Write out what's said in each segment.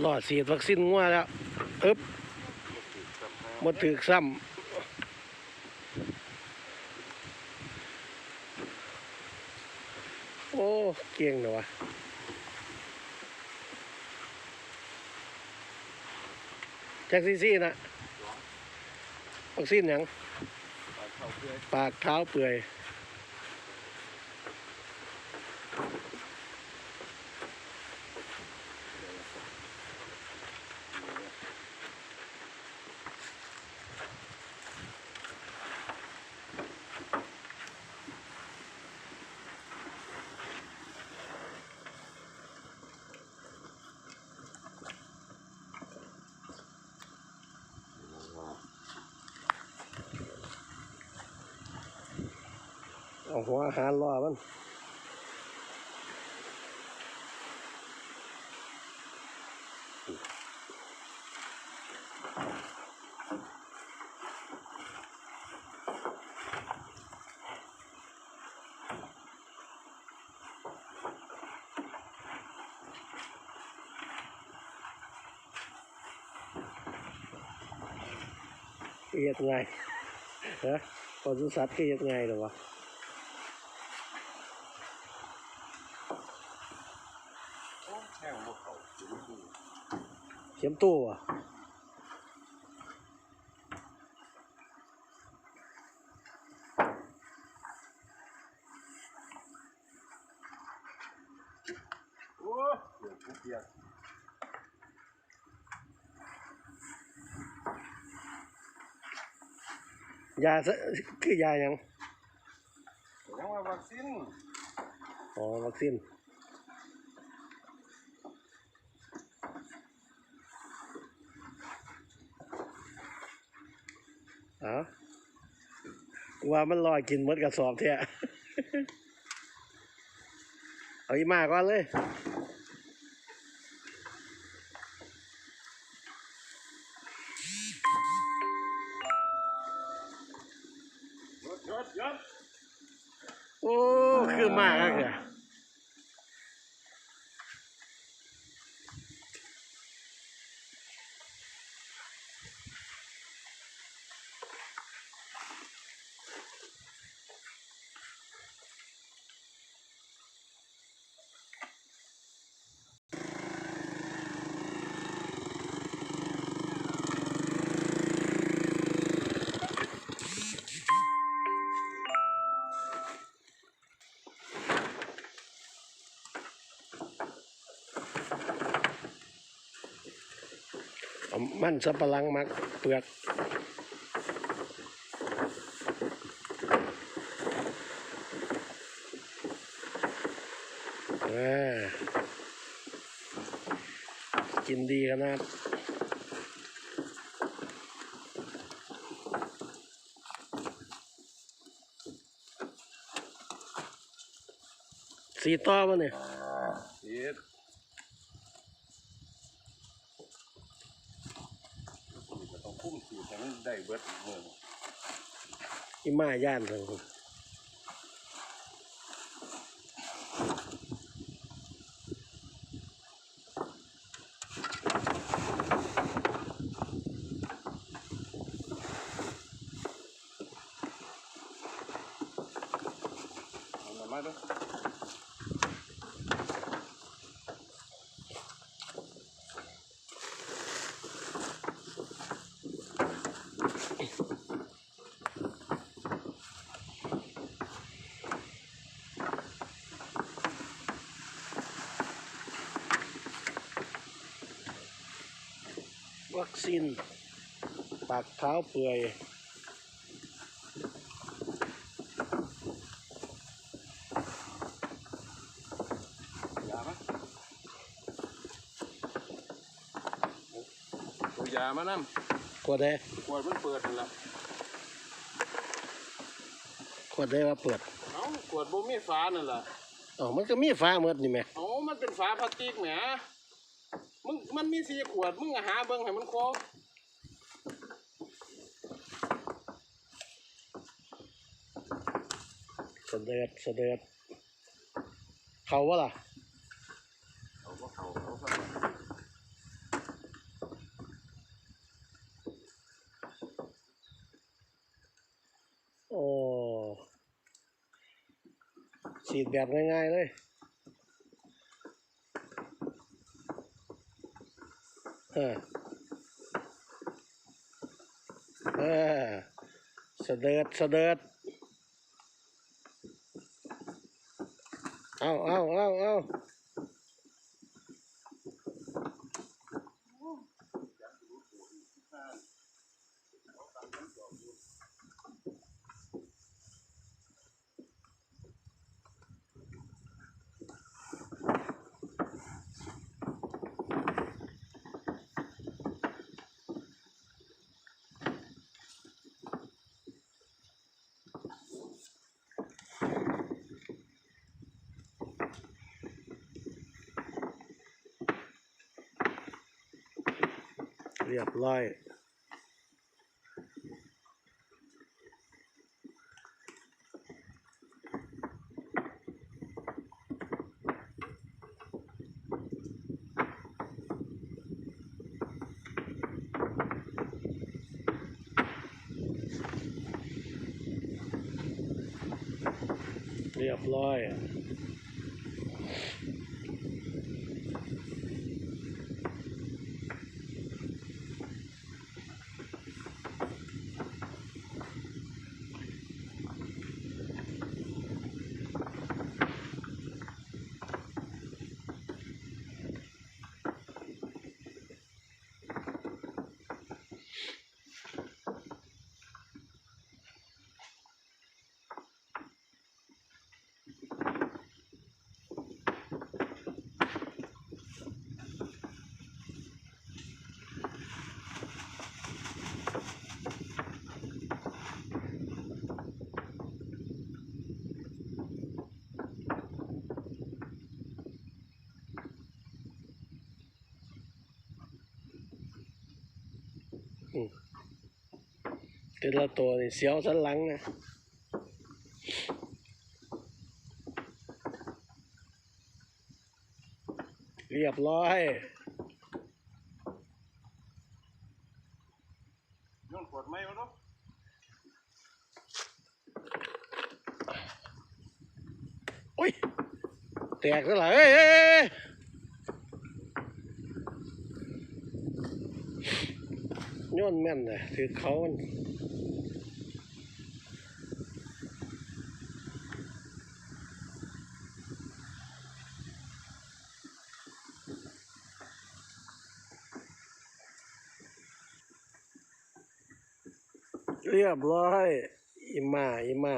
หลอดฉีดวัคซีนงัวแล้วอึบมาถึกซ้ำโอ้ เก่งเนอะวะจากซีซีนะวัคซีนยังปากเท้าเปื่อย เอาหัวอาหารรอมันเอียดไงฮะปศุสัตว์ก็เอียดไงหรอวะ แห้งบ่เข้าถึงที่ เข็มตู้อะโอ้เดี๋ยว อาว่ามันลอยกินมดกระสอบเถอะเอาอีมาก่อนเลยโอ้ คือมากอะ มันสับปะหลังมักเปลือกกินดีขนาดสีต่อมาเนี่ย เฮ็ดนี่ก็ ต้องคุ้มสูตรให้มันได้เบิดมืออีมาย่านเลย วัคซีน ปากเท้าเปื่อยยามาตัวยามานำขวดได้ขวดมันเปิดนั่นล่ะขวดได้ว่าเปิดเอ้าขวดบ่มีฝานั่นล่ะอ๋อมันก็มีฟ้าเมดนี่แหม่เอ้ามันเป็นฝาพลาสติกแหม มึงมันมีสี่ขวด มึงหาเบิ้งให้มันครบสเสด็จเสด็จเขาวะล่ะาก็โอ้สีดแบบง่ายๆเลย เออเออเสด็จเสด็จเอาเอาเอาเอา เรียบ แต่ละตัวนี่เสียวสันหลังนะเรียบร้อยโย้อนขวดไหมวะเนาะโอ้ย แตกแล้วล่ะเอ้ยเอ้ยเอ้ยโย้อนแม่นเลยถือเขา เรียบร้อย อิมาอิมา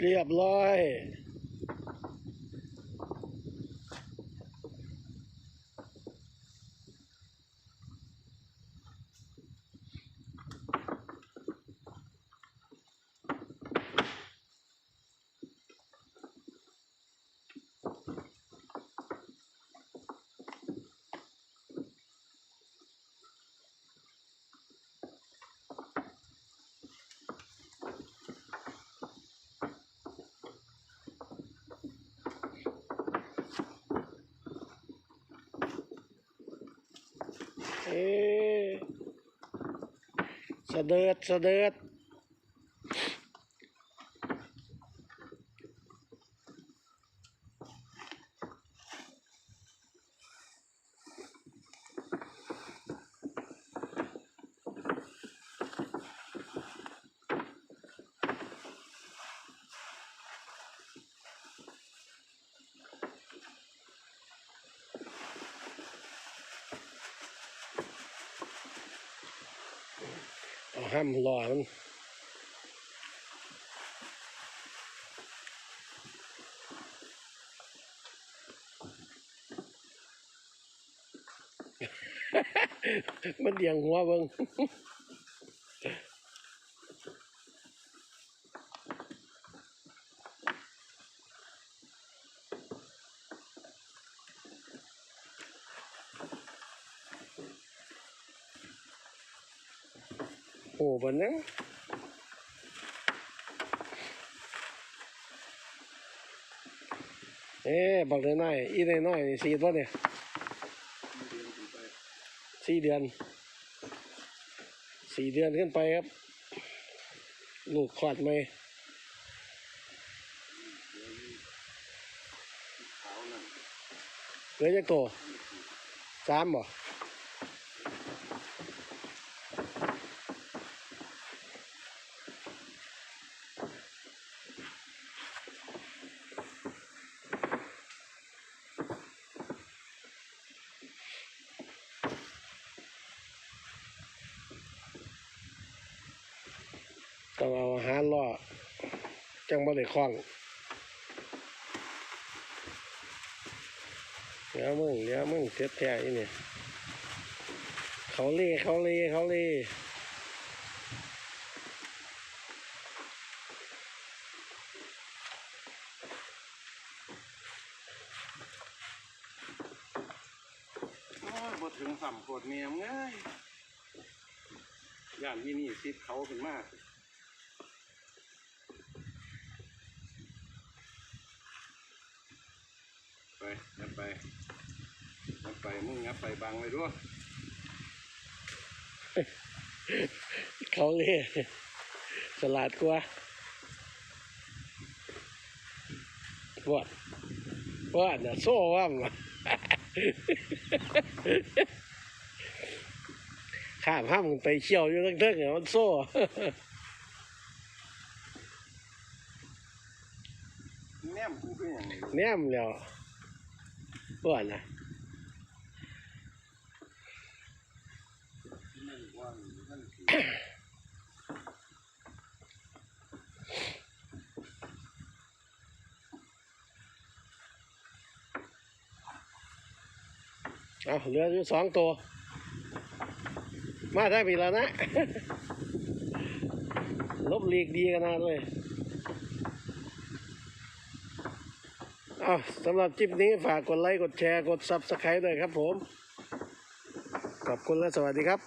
เรียบร้อย เอ๊ะ เสด็จเสด็จเอา ห้ามรอมันมันเดียงหัวเบิ่ง นนังเอ๊บอกเลยน้อยอีน้อยๆนี่สีดวะเนี่ยสี่เดือน สี่เดือนขึ้นไปครับ ลูกคลอดไหมเหลือจะโตสามบ่ ต้องเอาอาหารล่อจังบ่ได้คล้องเดี๋ยวมึงเดี๋ยวมึงเสียแท้อีเนี่ยเขาเล่เขาเล่เขาเล่โอ้ยบ่ถึงสัมโคตรเมียมง่ายย่านที่นี่ซิดเขาขึ้นมากไปยับ ไปยับไปมึงยับไปบังไว้ด้วยเขาเล่สลัดกว่าปวดปวดน่ะโซ่ว่ามนข้ามห้ามนไปเชี่ยวอยู่ทั้งๆเนี่ยมันโซ่แนมกูคืออย่างนี้แนมแล้ว ปวดนะนั่นว่านั่นคือเอาเหลืออยู่สองตัว มาได้ปีแล้วนะ ลบหลีกดีกันนะเลย อาสำหรับคลิปนี้ฝากกดไลค์ กดแชร์ กด Subscribe ด้วยครับผม ขอบคุณและสวัสดีครับ